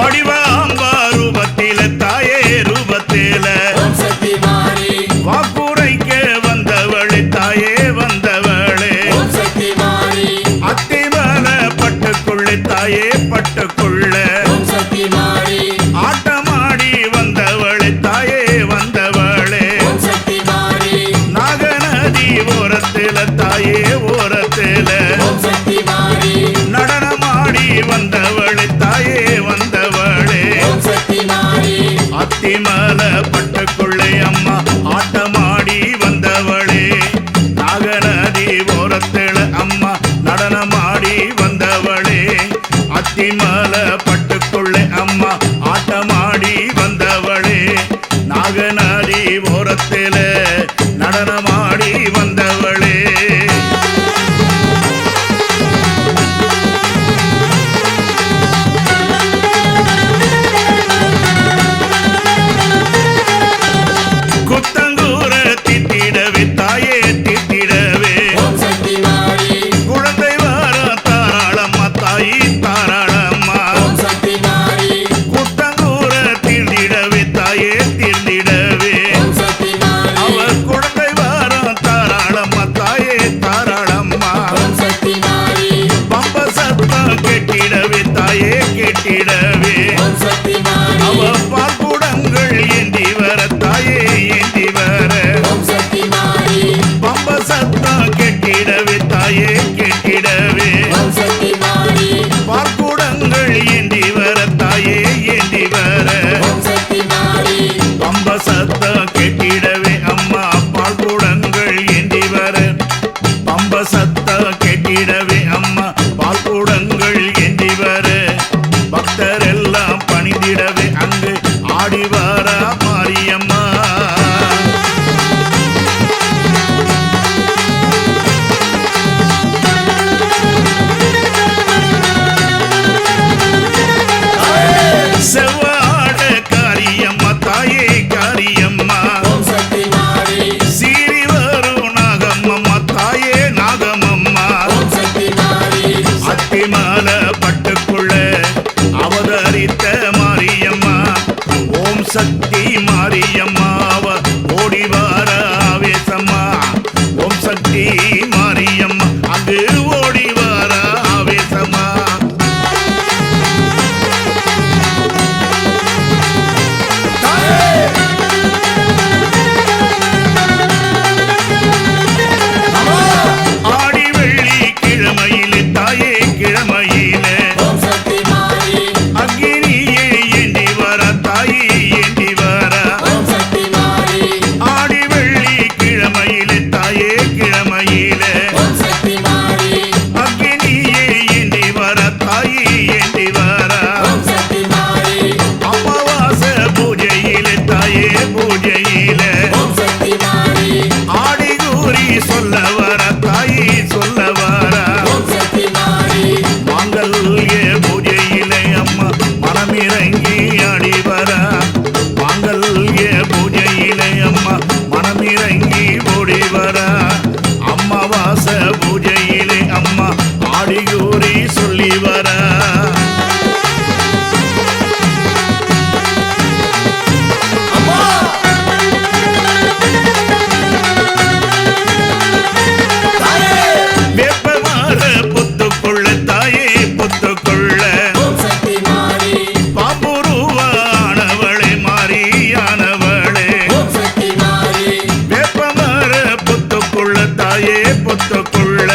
வடிவ பாட்டி மலை I'm a fighter. ஈஸ்வரா அம்மாவாச பூஜையிலே அம்மா ஆடியூரி சொல்லிவர தாயே பொத்துக்குள்ள.